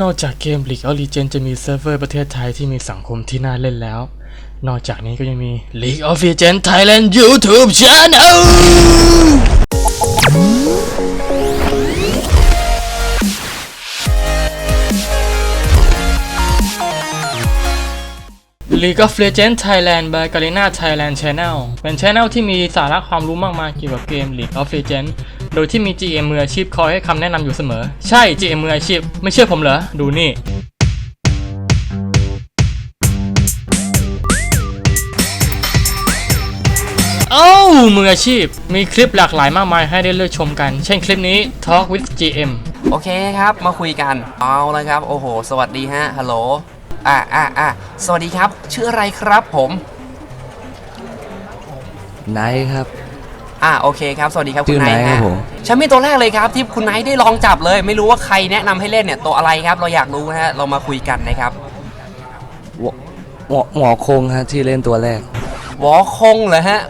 นอกจากเกม League of Legends จะมีเซิร์ฟเวอร์ประเทศไทยที่มีสังคมที่น่าเล่นแล้ว นอกจากนี้ก็ยังมี League of Legends Thailand YouTube Channel ลีก of Legends Thailand by Garena Thailand Channel เป็น Channel ที่มีสาระความรู้มากมายเกี่ยวกับเกม League of Legends โดยที่มี GM มืออาชีพคอยให้คำแนะนำอยู่เสมอ ใช่ GM มืออาชีพ ไม่เชื่อผมเหรอ ดูนี่เอ้ามืออาชีพ มีคลิปหลากหลายมากมายให้ได้เลือกชมกัน เช่นคลิปนี้ Talk with GM โอเคครับ มาคุยกัน เอาละครับ โอ้โห สวัสดีฮะ ฮัลโหล อ่าอ่าอ่าสวัสดีครับ ชื่ออะไรครับผมไนท์ครับ อ่าโอเคครับ สวัสดีครับชื่คุณอไนท์ไนท์ครับฮะผม ฉันมีตัวแรกเลยครับที่คุณไนท์ได้ลองจับเลย ไม่รู้ว่าใครแนะนำให้เล่นเนี่ยตัวอะไรครับ เราอยากรู้นะฮะเรามาคุยกันนะครับหวหมอหมอคงฮะที่เล่นตัวแรกวอคงเหรอฮะ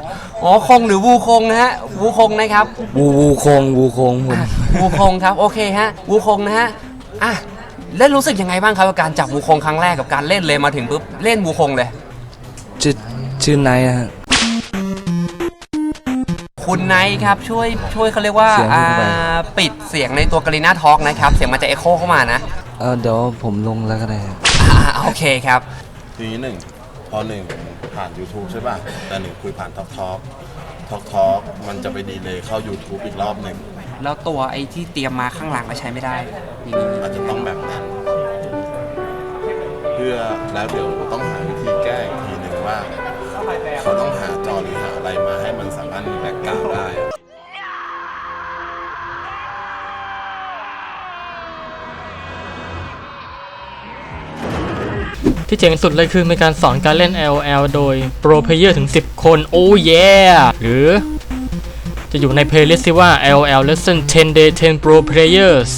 วอคงหรือวูคงนะฮะวูคงนะครับ วูวูคงวูคงผมวูคงครับโอเคฮะวูคงนะฮะอะแล้วรู้สึกยังไงบ้างครับกับการจับวูคงครั้งแรกกับการเล่นเลยมาถึงปุ๊บเล่นวูคงเลย ชื่อชื่อไนท์ฮะ คุณไนท์ครับช่วยช่วยเขาเรียกว่าเสียงอ่าขึ้นไป ปิดเสียงในตัวกรีน่าทอล์กนะครับ เสียงมันจะเอ็โคเข้ามานะเออเดี๋ยวผมลงแล้วก็ได้ครับอ่าโอเคครับ ทีนี้หนึ่งพอหนึ่งผ่าน YouTube ใช่ป่ะ แต่หนึ่งคุยผ่าน Talk Talk Talk Talk มันจะไปดีเลยเข้า YouTube อีกรอบหนึ่งแล้วตัวไอ้ที่เตรียมมาข้างหลังก็ใช้ไม่ได้นี่อาจจะต้องแบบนั้น เพื่อแล้วเดี๋ยวต้องหาวิธีแก้อีกทีหนึ่งว่า เขาต้องหาจอหรือาวด์ได้ที่เจ๋งสุดเลยคือมีการสอนการเล่น LL โดย Pro Player ถึง 10 คน โอ้ yeah หรือจะอยู่ใน playlist ที่ว่า LL Lesson 10 Day 10 Pro Players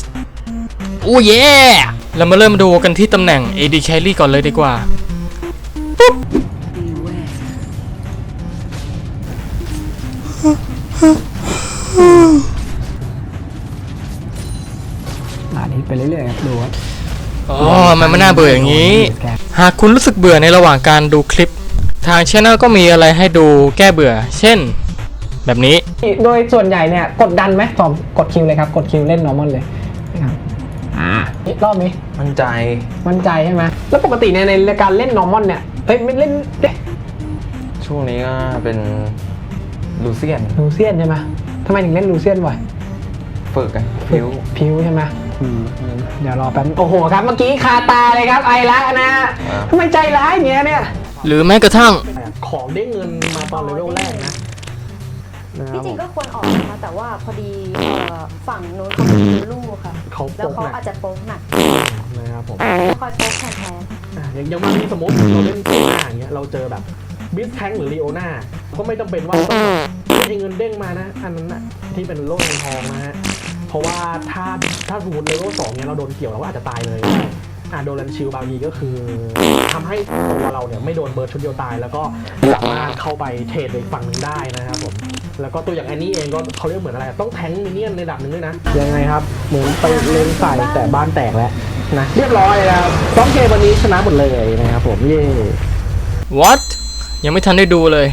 โอ้ yeah เรามาเริ่มดูกันที่ตำแหน่ง AD Carry ก่อนเลยดีกว่า อ่านนี้ไปเรื่อยๆครับดูว่าอ๋อมันไม่น่าเบื่ออย่างนี้ หากคุณรู้สึกเบื่อในระหว่างการดูคลิป ทางช่องก็มีอะไรให้ดูแก้เบื่อ เช่น แบบนี้ โดยส่วนใหญ่เนี่ยกดดันไหมตอมกดคิวเลยครับ กดคิวเล่น normal เลยนะครับอ่ารอบนี้ มั่นใจ มั่นใจใช่ไหมแล้วปกติเนี่ยในการเล่น normal เนี่ยเฮ้ยไม่เล่นเอ๊ะช่วงนี้ก็เป็น ลูเซียนลูเซียนใช่ไหมทำไมถึงเล่นลูเซียนบ่อยฝึกกันพิวพิวใช่ไหมเดี๋ยวรอแป๊บโอ้โหครับเมื่อกี้คาตาเลยครับไอละนะทำไมใจร้ายอย่างเงี้ยเนี่ย หรือแม้กระทั่งของได้เงินมาตอนเลเวลแรกนะนะคที่รับจผริงมก็ควรออกนะคะแต่ว่าพอดีเอ่อฝั่งนู้นเขาไม่มีลูกค่ะเขาแล้วโป๊กเขาหนักอาจจะโป๊กหนักนะครับผมไม่ค่อยโป๊กแทนอะอย่างอย่างบางทีสมมติเราเล่นโซน่าอย่างเงี้ยเราเจอแบบ บิสแทงหรือลีโอนาก็ไม่จำเป็นว่าต้องไอ้เงินเด้งมานะ อันนั้นนะที่เป็นโล่เงินทองนะฮะ เพราะว่าถ้าถ้าสมมติเลเวลสองเนี่ยเราโดนเกี่ยวเราก็อาจจะตายเลยอะโดนรันชิลบางทีก็คือทำให้ตัวเราเนี่ยไม่โดนเบิร์ดชุดเดียวตาย แล้วก็สามารถเข้าไปเทรดอีกฝั่งหนึ่งได้นะครับผมแล้วก็ตัวอย่างอันนี้เองก็เขาเรียกเหมือนอะไร ต้องแทงมินเนี่ยนในดับหนึ่งด้วยนะ ยังไงครับ เหมือนไปเลนใส่แต่บ้านแตกแล้วนะเรียบร้อยแล้วซ้อมเกมวันนี้ชนะหมดเลยนะครับผมเย่ what ยังไม่ทันได้ดูเลย